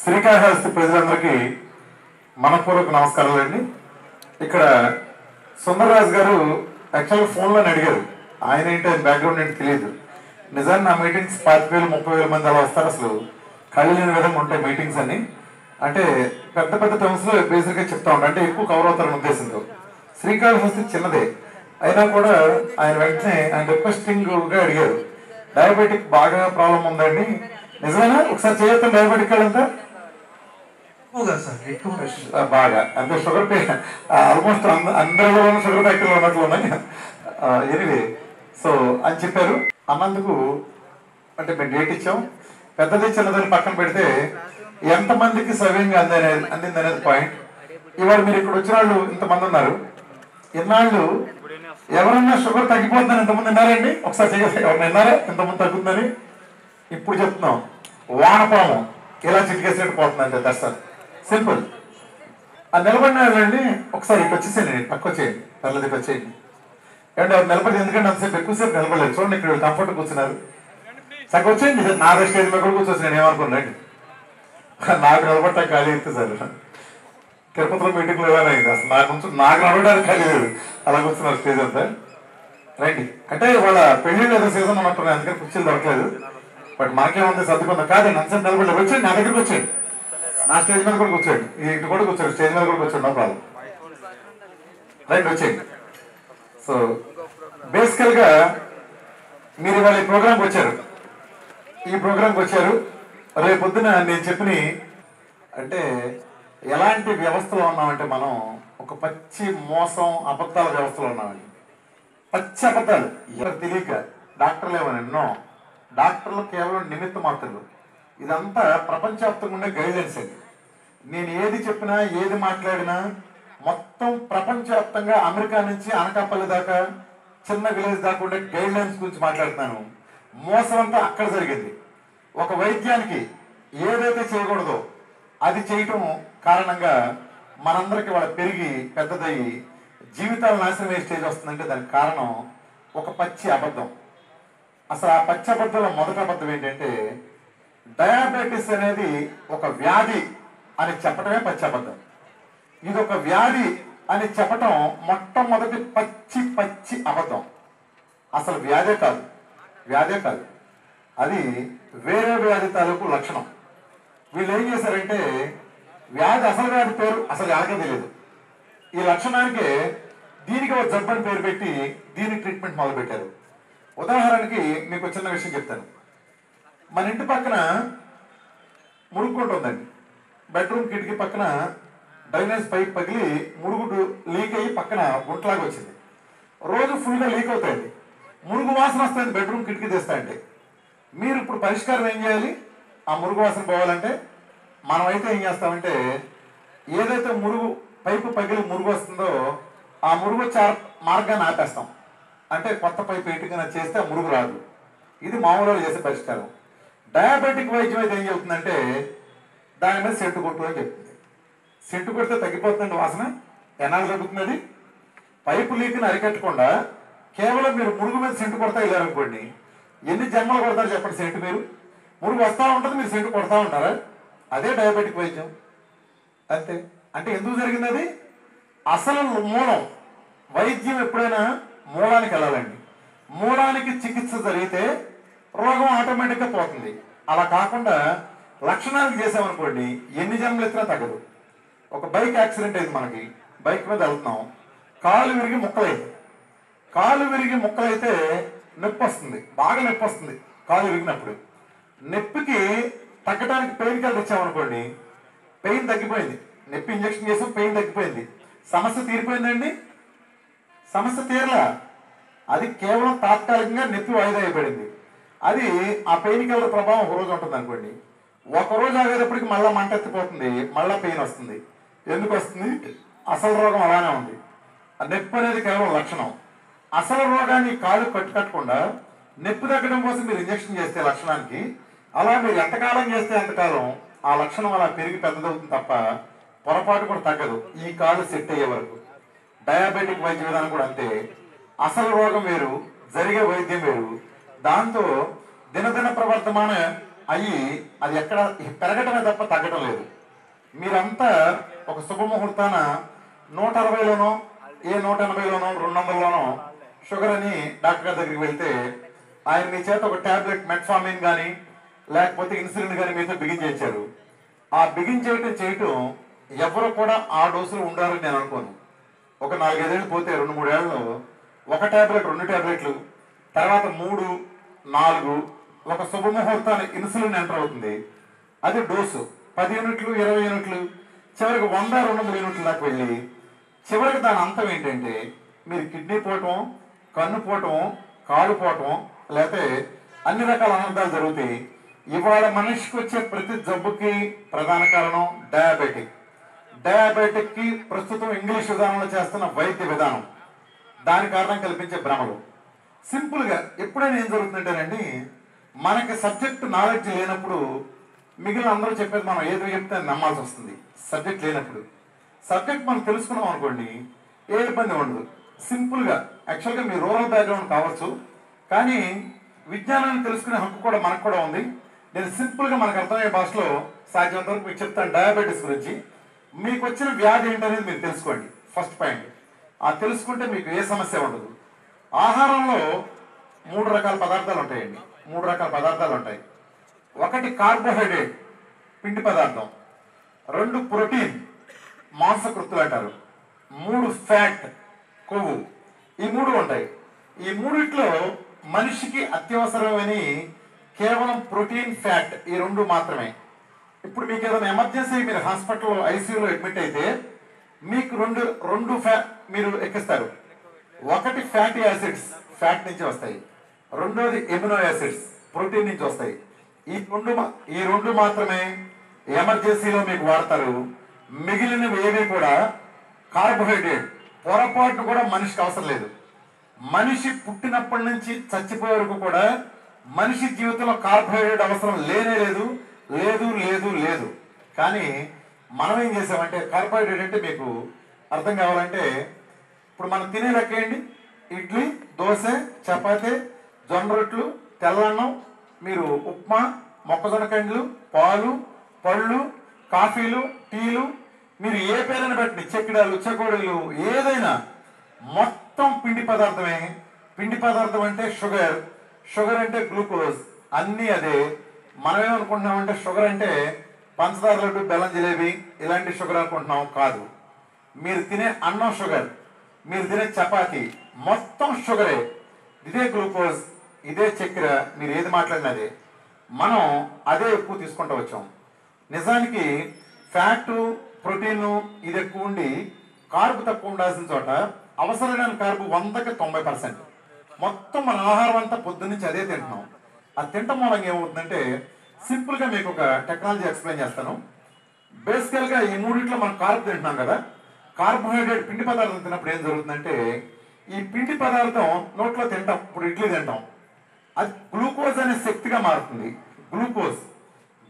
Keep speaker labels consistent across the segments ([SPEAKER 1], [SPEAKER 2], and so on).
[SPEAKER 1] శ్రీకాళహస్తి ప్రజలందరికీ మనపూర్వక నమస్కారాలు అండి. ఇక్కడ సుందరరాజు గారు యాక్చువల్గా ఫోన్లోనే అడిగారు. ఆయన ఏంటి ఆయన బ్యాక్గ్రౌండ్ ఏంటి తెలియదు. నిజాన్ని నా మీటింగ్స్ పాతిక వేలు ముప్పై వేల మంది అలా వస్తారు అసలు. ఖాళీ లేని విధంగా ఉంటాయి మీటింగ్స్ అని అంటే పెద్ద పెద్ద టర్మ్స్లో బేసిక్గా చెప్తా ఉంటాను అంటే ఎక్కువ కవర్ అవుతారని ఉద్దేశంతో. శ్రీకాళహస్తి చిన్నదే. అయినా కూడా ఆయన వెంటనే ఆయన రిక్వెస్టింగ్గా అడిగారు. డయాబెటిక్ బాగా ప్రాబ్లం ఉందండి. నిజమేనా? ఒకసారి చేయొద్దాం డయాబెటిక్ వాళ్ళంతా
[SPEAKER 2] ఎక్కువగా సార్.
[SPEAKER 1] బాగా. అంటే షుగర్ పే ఆల్మోస్ట్ అందరిలో షుగర్ ఫ్యాక్టరీలో ఉన్నట్లు ఉన్నాయి. ఎనివే. సో అని చెప్పారు. అన్నందుకు అంటే మేము డేట్ ఇచ్చాం. పెద్దది చిన్నదని పక్కన పెడితే ఎంతమందికి సవ్యంగా అందని అందింది అనేది పాయింట్. ఇవాళ మీరు ఇక్కడ వచ్చిన వాళ్ళు ఇంతమంది ఉన్నారు. ఇన్నాళ్ళు ఎవరన్నా షుగర్ తగ్గిపోతుందని ఇంతమంది విన్నారండి ఒకసారి చేయాలి ఎవరు విన్నారా? ఇంతమంది తగ్గుతుందని? ఇప్పుడు చెప్తున్నాం. వానపాము ఇలా చిటికేసినట్టు పోతుందంటే దర్శనం సింపుల్ ఆ నిలబడిన ఒకసారి ఇక్కడ వచ్చేసేయండి పక్క వచ్చేయండి పర్లేదు ఇటు వచ్చేయండి. ఏమంటే ఎవరు నిలబడి ఎందుకంటే అంతసేపు ఎక్కువసేపు నిలబడలేదు? చూడండి ఇక్కడ కంఫర్ట్ కూర్చున్నారు. సగం వచ్చేయండి నా స్టేజ్ మీద కూడా కూర్చొచ్చి నేను ఏమనుకున్నాండి నాకు నిలబడటం ఖాళీ అయితే సార్ తిరుపతిలో మీటింగ్లో ఏమైనా అయింది? అసలు నాకు కొంచెం నాకు నడవడానికి ఖాళీ లేదు. అలా కూర్చున్నారు స్టేజ్ అంతా. రైట్ అంటే వాళ్ళ పెళ్ళి సీజన్ ఉన్నట్టున్నాయి అందుకని కుర్చీలు దొరకలేదు. బట్ మనకేముంది సర్దుకుందాం కాదు అంతసేపు నిలబడి వచ్చాడు నా దగ్గరికి వచ్చాడు. నా స్టేజ్ మీద కూడా కూర్చోండి. ఇక్కడ కూడా కూర్చోండి స్టేజ్ మీద కూడా కూర్చోండి నో ప్రాబ్లం. రైట్ వచ్చేయండి. సో బేసికల్గా మీరు ఇవాళ ఈ ప్రోగ్రామ్కి వచ్చారు. ఈ ప్రోగ్రామ్కి వచ్చారు. రేపు పొద్దున నేను చెప్పిన అంటే ఎలాంటి వ్యవస్థలో ఉన్నామంటే మనం ఒక పచ్చి మోసం అబద్ధాల వ్యవస్థలో ఉన్నామండి. పచ్చి అబద్ధాలు. ఎవరు తెలియక డాక్టర్లు ఏమో ఎన్నో డాక్టర్లు కేవలం నిమిత్త మాత్రలు ఇదంతా ప్రపంచవ్యాప్తంగా ఉండే గైడ్లైన్స్ అది నేను ఏది చెప్పినా ఏది మాట్లాడినా మొత్తం ప్రపంచవ్యాప్తంగా అమెరికా నుంచి అనకాపల్లి దాకా చిన్న విలేజ్ దాకా ఉండే గైడ్లైన్స్ గురించి మాట్లాడుతున్నాను. మోసం అంతా అక్కడ జరిగింది. ఒక వైద్యానికి ఏదైతే చేయకూడదో అది చేయటం కారణంగా మనందరికీ వాళ్ళ పెరిగి పెద్దదయ్యి జీవితాలు నాశనం అయ్యే స్టేజ్ వస్తుందంటే దానికి కారణం ఒక పచ్చి అబద్ధం. అసలు ఆ పచ్చి మొదట మొదటి అబద్ధం ఏంటంటే డయాబెటీస్ అనేది ఒక వ్యాధి అని చెప్పటమే పచ్చబద్ధం. ఇది ఒక వ్యాధి అని చెప్పటం మొట్టమొదటి పచ్చి పచ్చి అబద్ధం. అసలు వ్యాధే కాదు. వ్యాధే కాదు. అది వేరే వ్యాధి తాలూకు లక్షణం. వీళ్ళు ఏం చేశారంటే వ్యాధి అసలు వ్యాధి పేరు అసలు ఎవరికే తెలియదు. ఈ లక్షణానికి దీనికి ఒక జబ్బని పేరు పెట్టి దీని ట్రీట్మెంట్ మొదలు పెట్టారు ఉదాహరణకి మీకు చిన్న విషయం చెప్తాను. మన ఇంటి పక్కన మురుగుకుంట ఉందండి బెడ్రూమ్ కిటికీ పక్కన డ్రైనేజ్ పైప్ పగిలి మురుగుడు లీక్ అయ్యి పక్కన గుంటలాగా వచ్చింది. రోజు ఫుల్గా లీక్ అవుతాయండి. మురుగు వాసన వస్తుంది బెడ్రూమ్ కిటికీ తెస్తాయండి. మీరు ఇప్పుడు పరిష్కారం ఏం చేయాలి? ఆ మురుగు వాసన పోవాలంటే మనమైతే ఏం చేస్తామంటే ఏదైతే మురుగు పైపు పగిలి మురుగు వస్తుందో ఆ మురుగు చార్ మార్గాన్ని ఆపేస్తాం. అంటే కొత్త పైపు ఎటుకైనా చేస్తే ఆ మురుగు రాదు. ఇది మామూలు చేసే పరిష్కారం. డయాబెటిక్ వైద్యం అయితే ఏం చెబుతుందంటే దాని మీద సెంటు కొట్టు అని చెప్తుంది. సెంటు కొడితే తగ్గిపోతుందండి వాసన ఎనాలు తగ్గుతుంది పైపు లీక్ని అరికట్టకుండా కేవలం మీరు మురుగు మీద సెంటు కొడతా వెళ్ళారనుకోండి ఎన్ని జన్మలు కొడతారు చెప్పండి సెంటు మీరు? మురుగు వస్తూ ఉంటుంది మీరు సెంటు కొడతా ఉంటారా? అదే డయాబెటిక్ వైద్యం. అంతే. అంటే ఎందుకు జరిగింది అది? అసలు మూలం వైద్యం ఎప్పుడైనా మూలానికి వెళ్ళాలండి. మూలానికి చికిత్స జరిగితే రోగం ఆటోమేటిక్గా పోతుంది. అలా కాకుండా లక్షణాలకు చేసామనుకోండి ఎన్ని జన్మలు ఎత్తినా తగ్గదు. ఒక బైక్ యాక్సిడెంట్ అయింది మనకి. బైక్ మీద వెళ్తున్నాం. కాలు విరిగి ముక్కలైంది కాలు విరిగి ముక్కలైతే నొప్పి వస్తుంది. బాగా నొప్పి వస్తుంది కాలు విరిగినప్పుడు. నొప్పికి తగ్గడానికి పెయిన్ కిల్లర్ ఇచ్చామనుకోండి పెయిన్ తగ్గిపోయింది. నొప్పి ఇంజక్షన్ చేసాం పెయిన్ తగ్గిపోయింది. సమస్య తీరిపోయిందండి. సమస్య తీరలా. అది కేవలం తాత్కాలికంగా నొప్పి వాయిదా అయిపోయింది. అది ఆ పెయిన్ కిల్లర్ ప్రభావం ఒక రోజు ఉంటుంది అనుకోండి. ఒక రోజు ఆగేటప్పటికి మళ్ళీ మంట ఎత్తిపోతుంది మళ్ళీ పెయిన్ వస్తుంది. ఎందుకు వస్తుంది? అసలు రోగం అలానే ఉంది. ఆ నొప్పి అనేది కేవలం లక్షణం. అసలు రోగాన్ని కాలు కట్టుకట్టకుండా నొప్పి తగ్గడం కోసం మీరు ఇంజక్షన్ చేస్తే లక్షణానికి అలా మీరు ఎంతకాలం చేస్తే ఎంతకాలం ఆ లక్షణం అలా పెరిగి పెద్దదవుతుంది తప్ప పొరపాటు కూడా తగ్గదు. ఈ కాలు సెట్ అయ్యే వరకు. డయాబెటిక్ వైద్య విధానం కూడా అంతే. అసలు రోగం వేరు జరిగే వైద్యం వేరు. దాంతో దినదిన ప్రవర్తమాన అయ్యి అది ఎక్కడ పెరగటమే తప్ప తగ్గటం లేదు. మీరంతా ఒక శుభముహూర్తాన నూట అరవైలోనో ఏ నూట ఎనభైలోనో రెండు వందలలోనో షుగర్ అని డాక్టర్ గారి దగ్గరికి వెళ్తే ఆయన మీ చేత ఒక టాబ్లెట్ మెట్ఫామిన్ కానీ లేకపోతే ఇన్సులిన్ కానీ మీతో బిగించేశారు ఆ బిగించేయటం చేయటం ఎవరు కూడా ఆ డోసులు ఉండాలని నేను అనుకోను. ఒక నాలుగైదేళ్ళు పోతే రెండు మూడేళ్ళు. ఒక టాబ్లెట్ రెండు టాబ్లెట్లు. తర్వాత మూడు నాలుగు. ఒక శుభముహూర్తాన్ని ఇన్సులిన్ ఎంటర్ అవుతుంది. అది డోసు. పది యూనిట్లు ఇరవై యూనిట్లు. చివరికి వంద రెండు వందల యూనిట్ల దాకా వెళ్ళి చివరికి దాని అంతం ఏంటంటే మీరు కిడ్నీ పోవటం కన్ను పోవటం కాలు పోవటం లేకపోతే అన్ని రకాల అనర్థాలు జరుగుతాయి. ఇవాళ మనిషికి వచ్చే ప్రతి జబ్బుకి ప్రధాన కారణం డయాబెటిక్. డయాబెటిక్కి ప్రస్తుతం ఇంగ్లీష్ విధానంలో చేస్తున్న వైద్య విధానం. దాని కారణం కల్పించే భ్రమలు. సింపుల్గా ఎప్పుడైనా ఏం జరుగుతుందంటేనండి మనకి సబ్జెక్ట్ నాలెడ్జ్ లేనప్పుడు మిగిలిన అందరూ చెప్పేది మనం ఏదో చెప్తే నమ్మాల్సి వస్తుంది. సబ్జెక్ట్ లేనప్పుడు. సబ్జెక్ట్ మనం తెలుసుకున్నాం అనుకోండి ఏ ఇబ్బంది ఉండదు. సింపుల్గా యాక్చువల్గా మీ రూరల్ బ్యాక్గ్రౌండ్ కావచ్చు కానీ విజ్ఞానాన్ని తెలుసుకునే హక్కు కూడా మనకు కూడా ఉంది. నేను సింపుల్గా మనకు అర్థమయ్యే భాషలో సాధ్యమంత వరకు మీకు చెప్తాను డయాబెటీస్ గురించి. మీకు వచ్చిన వ్యాధి ఏంటనేది మీరు తెలుసుకోండి. ఫస్ట్ పాయింట్ ఆ తెలుసుకుంటే మీకు ఏ సమస్య ఉండదు. ఆహారంలో మూడు రకాల పదార్థాలు ఉంటాయండి. మూడు రకాల పదార్థాలు ఉంటాయి. ఒకటి కార్బోహైడ్రేట్ పిండి పదార్థం. రెండు ప్రోటీన్ మాంసకృతులు అంటారు. మూడు ఫ్యాట్ కొవ్వు. ఈ మూడు ఉంటాయి. ఈ మూడిట్లో మనిషికి అత్యవసరమని కేవలం ప్రోటీన్ ఫ్యాట్ ఈ రెండు మాత్రమే. ఇప్పుడు మీకు ఏదైనా ఎమర్జెన్సీ మీరు హాస్పిటల్లో ఐసీయూలో అడ్మిట్ అయితే మీకు రెండు రెండు ఫ్యా మీరు ఎక్కిస్తారు. ఒకటి ఫ్యాటీ యాసిడ్స్ ఫ్యాట్ నుంచి వస్తాయి. రెండోది ఎమినో యాసిడ్స్ ప్రోటీన్ నుంచి వస్తాయి. ఈ రెండు ఈ రెండు మాత్రమే ఎమర్జెన్సీలో మీకు వాడతారు. మిగిలినవి ఏవి కూడా కార్బోహైడ్రేట్ పొరపాటు కూడా మనిషికి అవసరం లేదు. మనిషి పుట్టినప్పటి నుంచి చచ్చిపోయే వరకు కూడా మనిషి జీవితంలో కార్బోహైడ్రేట్ అవసరం లేనే లేదు. లేదు లేదు లేదు. కానీ మనం ఏం చేసామంటే కార్బోహైడ్రేట్ అంటే మీకు అర్థం కావాలంటే ఇప్పుడు మనం తినే లెక్క ఏంటి? ఇడ్లీ దోశ చపాతి జొన్న రొట్లు తెల్లన్నం మీరు ఉప్మా మొక్కజొన్న కండ్లు పాలు పళ్ళు కాఫీలు టీలు మీరు ఏ పేరైనా పెట్టండి. చెక్కిడాలు చెకోడీలు ఏదైనా. మొత్తం పిండి పదార్థమే. పిండి పదార్థం అంటే షుగర్. షుగర్ అంటే గ్లూకోజ్. అన్నీ అదే. మనం ఏమనుకుంటున్నామంటే షుగర్ అంటే పంచదార లడ్డు బెల్లం జిలేబీ ఇలాంటి షుగర్ అనుకుంటున్నాం కాదు. మీరు తినే అన్నం షుగర్ మీరు తినే చపాతి మొత్తం షుగరే. ఇదే గ్లూకోజ్ ఇదే చక్కెర మీరు ఏది మాట్లాడినదే మనం అదే ఎక్కువ తీసుకుంటూ వచ్చాం. నిజానికి ఫ్యాటు ప్రోటీన్ ఇది ఎక్కువ ఉండి కార్బు తక్కువ ఉండాల్సిన చోట అవసరమైన కార్బు వందకి తొంభై పర్సెంట్. మొత్తం మన ఆహారం అంతా పొద్దున్నుంచి అదే తింటున్నాం. అది తింటం మూలంగా ఏమవుతుందంటే సింపుల్గా మీకు ఒక టెక్నాలజీ ఎక్స్ప్లెయిన్ చేస్తాను. బేసికల్గా ఈ మూడింట్లో మనం కార్బ్ తింటున్నాం కదా కార్బోహైడ్రేట్ పిండి పదార్థం తిన్నప్పుడు ఏం జరుగుతుందంటే ఈ పిండి పదార్థం నోట్లో తింటాం ఇప్పుడు ఇడ్లీ తింటాం. అది గ్లూకోజ్ అనే శక్తిగా మారుతుంది గ్లూకోజ్.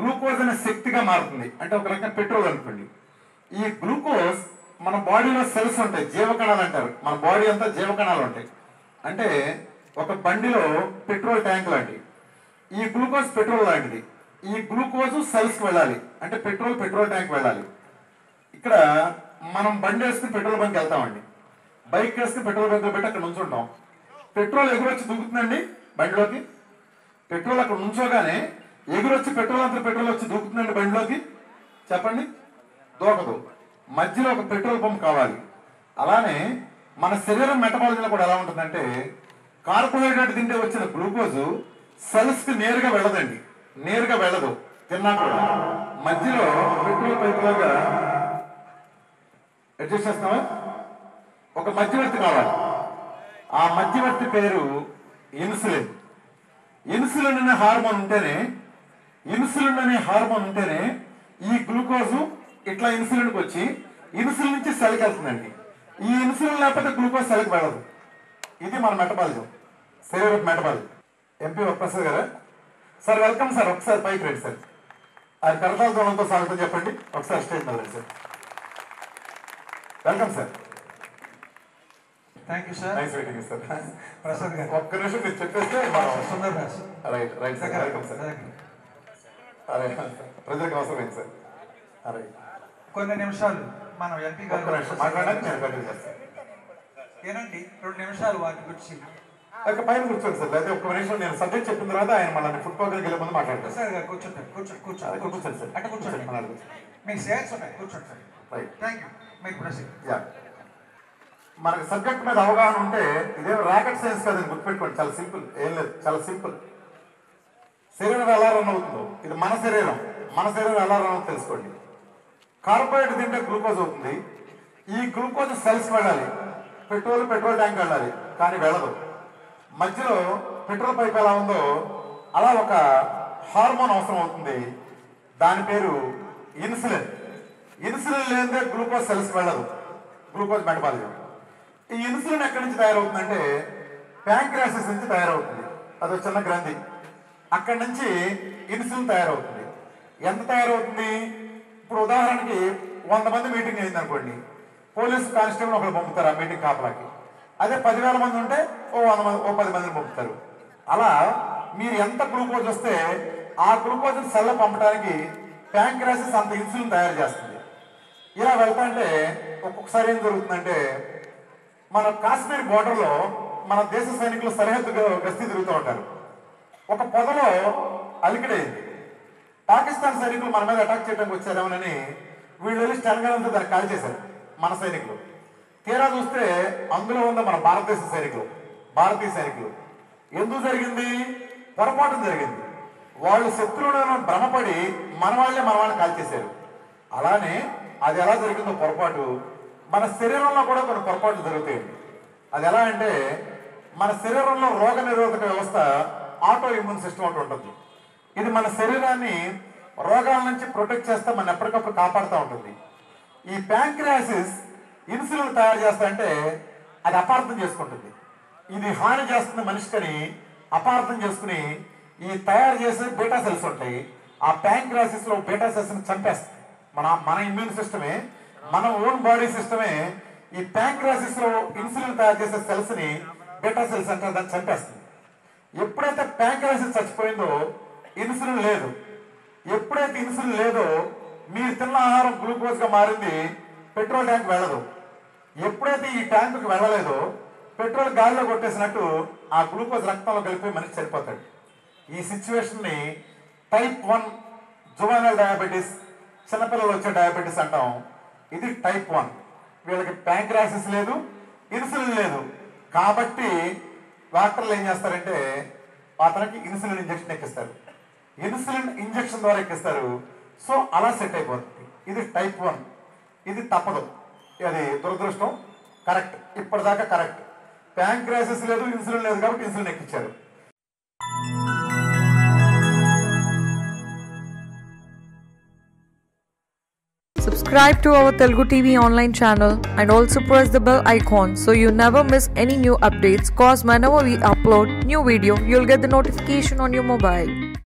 [SPEAKER 1] గ్లూకోజ్ అనే శక్తిగా మారుతుంది. అంటే ఒక రకంగా పెట్రోల్ అనుకోండి. ఈ గ్లూకోజ్ మన బాడీలో సెల్స్ ఉంటాయి జీవకణాలు అంటారు. మన బాడీ అంతా జీవకణాలు ఉంటాయి. అంటే ఒక బండిలో పెట్రోల్ ట్యాంక్ లాంటివి ఈ గ్లూకోజ్ పెట్రోల్ లాంటిది. ఈ గ్లూకోజ్ సెల్స్కి వెళ్ళాలి. అంటే పెట్రోల్ పెట్రోల్ ట్యాంక్ వెళ్ళాలి. ఇక్కడ మనం బండి వేసుకుని పెట్రోల్ బంక్ వెళ్తామండి. బైక్ వేసుకుని పెట్రోల్ బంక్ పెట్టి అక్కడ నుంచుంటాం. పెట్రోల్ ఎగురొచ్చి దూకుతుందండి బండిలోకి? పెట్రోల్ అక్కడ నుంచోగానే ఎగురొచ్చి పెట్రోల్ అంతా పెట్రోల్ వచ్చి దూకుతుందండి బండిలోకి? చెప్పండి. దూకదు. మధ్యలో ఒక పెట్రోల్ పంప్ కావాలి. అలానే మన శరీరం మెటబాలిజంలో కూడా ఎలా ఉంటుందంటే కార్బోహైడ్రేట్ తింటే వచ్చిన గ్లూకోజ్ సెల్స్కి నేరుగా వెళ్ళదండి. నేరుగా వెళ్ళదు. తిన్నా కూడా మధ్యలో పెట్రోల్ పైపులాగా అడ్జస్ట్ చేస్తామా ఒక మధ్యవర్తి కావాలి. ఆ మధ్యవర్తి పేరు ఇన్సులిన్. ఇన్సులిన్ అనే హార్మోన్ ఉంటేనే ఇన్సులిన్ అనే హార్మోన్ ఉంటేనే ఈ గ్లూకోజ్ ఇట్లా ఇన్సులిన్కి వచ్చి ఇన్సులిన్ నుంచి సెల్కి వెళ్తుందండి. ఈ ఇన్సులిన్ లేకపోతే గ్లూకోజ్ సెల్కి వెళ్ళదు. ఇది మన మెటబాలిజం. శరీర మెటబాలిజం. ఎంపీ వరప్రసాద్ గారా? Sir welcome sir. ఒకసారి పైకి రండి సార్. ఆయన కరతాల దూరంతో స్వాగతం చెప్పండి. ఒకసారి స్టేజ్ రండి sir. Welcome sir.
[SPEAKER 2] Thank you sir
[SPEAKER 1] nice waiting sir
[SPEAKER 2] Prasad గారు.
[SPEAKER 1] ఒక్క నిమిషం మీరు చెప్పేస్తే మనం
[SPEAKER 2] Sundar
[SPEAKER 1] right right sir welcome sir అరే ప్రజలకు అవసరమైంది సార్ అరే.
[SPEAKER 2] కొన్ని నిమిషాలు మనం ఎంపీ
[SPEAKER 1] కంటిన్యూ చేస్తాను
[SPEAKER 2] ఏనండి రెండు నిమిషాలు వాటి గురించి.
[SPEAKER 1] ఒక పైన కూర్చోండి సార్. అయితే ఒక్క నిమిషం నేను సబ్జెక్ట్ చెప్పిన తర్వాత ఆయన మళ్ళీ ఫుట్బాల్ వెళ్ళే ముందు మాట్లాడతాను
[SPEAKER 2] గారు కూర్చుంటారు కూర్చోండి
[SPEAKER 1] అదే
[SPEAKER 2] కూర్చోండి
[SPEAKER 1] కూర్చోండి. సార్.
[SPEAKER 2] అట్ట కూర్చోండి.
[SPEAKER 1] కూర్చోండి
[SPEAKER 2] మీకు షేర్స్ ఉన్నాయి. కూర్చోండి sir. Thank you proceed
[SPEAKER 1] yeah మనకి సబ్జెక్ట్ మీద అవగాహన ఉంటే ఇదేం రాకెట్ సైన్స్ కాదని గుర్తుపెట్టుకోండి. చాలా సింపుల్. ఏం లేదు. చాలా సింపుల్. శరీరం ఎలా రన్ అవుతుందో. ఇది మన శరీరం. మన శరీరం ఎలా రన్ అవుతుందో తెలుసుకోండి. కార్బోహైడ్రేట్ తింటే గ్లూకోజ్ అవుతుంది. ఈ గ్లూకోజ్ సెల్స్ వెళ్ళాలి. పెట్రోల్ పెట్రోల్ ట్యాంక్ వెళ్ళాలి. కానీ వెళ్ళదు. మధ్యలో పెట్రోల్ పైప్ ఎలా ఉందో అలా ఒక హార్మోన్ అవసరం అవుతుంది. దాని పేరు ఇన్సులిన్. ఇన్సులిన్ లేనిదే గ్లూకోజ్ సెల్స్ వెళ్ళదు గ్లూకోజ్ మెటబాలిజం. ఈ ఇన్సులిన్ ఎక్కడి నుంచి తయారవుతుందంటే ప్యాంక్రాసిస్ నుంచి తయారవుతుంది. అదొక చిన్న గ్రంథి. అక్కడి నుంచి ఇన్సులిన్ తయారవుతుంది. ఎంత తయారవుతుంది? ఇప్పుడు ఉదాహరణకి వంద మంది మీటింగ్ అయింది అనుకోండి పోలీసు కానిస్టేబుల్ ఒకరు పంపుతారు ఆ మీటింగ్ కాపలాకి. అదే పదివేల మంది ఉంటే ఓ వంద మంది ఓ పది మందిని పంపుతారు. అలా మీరు ఎంత గ్లూకోజ్ వస్తే ఆ గ్లూకోజ్ సెల్ల పంపడానికి ప్యాంక్రాసిస్ అంత ఇన్సులిన్ తయారు చేస్తుంది. ఇలా వెళ్తాంటే ఒక్కొక్కసారి ఏం జరుగుతుందంటే మన కాశ్మీర్ బోర్డర్లో మన దేశ సైనికులు సరిహద్దు గస్తీ తిరుగుతూ ఉంటారు. ఒక పొదలో అలికిడైంది పాకిస్తాన్ సైనికులు మన మీద అటాక్ చేయడానికి వచ్చారేమోనని వీళ్ళు వెళ్ళి స్టెన్గా దాన్ని కాల్ చేశారు మన సైనికులు. తీరా చూస్తే అందులో ఉన్న మన భారతదేశ సైనికులు భారతీయ సైనికులు. ఎందుకు జరిగింది? పొరపాటు జరిగింది. వాళ్ళు శత్రువులను భ్రమపడి మన వాళ్ళే మన వాళ్ళని అలానే అది ఎలా జరిగిందో పొరపాటు మన శరీరంలో కూడా కొన్ని పొరపాట్లు జరుగుతాయండి అది ఎలా అంటే మన శరీరంలో రోగ నిరోధక వ్యవస్థ ఆటో ఇమ్యూన్ సిస్టమ్ ఒకటి ఉంటుంది. ఇది మన శరీరాన్ని రోగాల నుంచి ప్రొటెక్ట్ చేస్తే మన ఎప్పటికప్పుడు కాపాడుతూ ఉంటుంది. ఈ ప్యాంక్రియాసిస్ ఇన్సులిన్ తయారు చేస్తా అంటే అది అపార్థం చేసుకుంటుంది. ఇది హాని చేస్తున్న మనిషికని అపార్థం చేసుకుని ఈ తయారు చేసే బీటా సెల్స్ ఉంటాయి. ఆ ప్యాంక్రాసిస్లో బీటా సెల్స్ని చంపేస్తుంది మన మన ఇమ్యూన్ సిస్టమే మన ఓన్ బాడీ సిస్టమే ఈ ప్యాంక్రాసిస్లో ఇన్సులిన్ తయారు చేసే సెల్స్ని బీటా సెల్స్ అంటే దాన్ని చంపేస్తుంది. ఎప్పుడైతే ప్యాంక్రాసిస్ చచ్చిపోయిందో ఇన్సులిన్ లేదు. ఎప్పుడైతే ఇన్సులిన్ లేదో మీరు తిన్న ఆహారం గ్లూకోజ్గా మారింది పెట్రోల్ ట్యాంక్ వెళ్ళదు. ఎప్పుడైతే ఈ ట్యాంకుకి వెళ్ళలేదో పెట్రోల్ గాలిలో కొట్టేసినట్టు ఆ గ్లూకోజ్ రక్తంలో కలిపి మనిషి చనిపోతాడు. ఈ సిచ్యువేషన్ని టైప్ వన్ జువైనల్ డయాబెటీస్ చిన్నపిల్లలు వచ్చే డయాబెటీస్ అంటాం. ఇది టైప్ వన్ వీళ్ళకి ప్యాంక్రాసిస్ లేదు ఇన్సులిన్ లేదు. కాబట్టి డాక్టర్లు ఏం చేస్తారంటే అతనికి ఇన్సులిన్ ఇంజెక్షన్ ఎక్కిస్తారు. ఇన్సులిన్ ఇంజెక్షన్ ద్వారా ఎక్కిస్తారు. సో అలా సెట్ అయిపోతుంది. ఇది టైప్ వన్ ఇది తప్పదు. అది దురదృష్టం కరెక్ట్ ఇప్పటిదాకా కరెక్ట్ ప్యాంక్రాసిస్ లేదు ఇన్సులిన్ లేదు కాబట్టి ఇన్సులిన్ ఎక్కించారు
[SPEAKER 3] Subscribe to our Telugu TV online channel and also press the bell icon so you never miss any new updates. Cause whenever we upload new video, you'll get the notification on your mobile.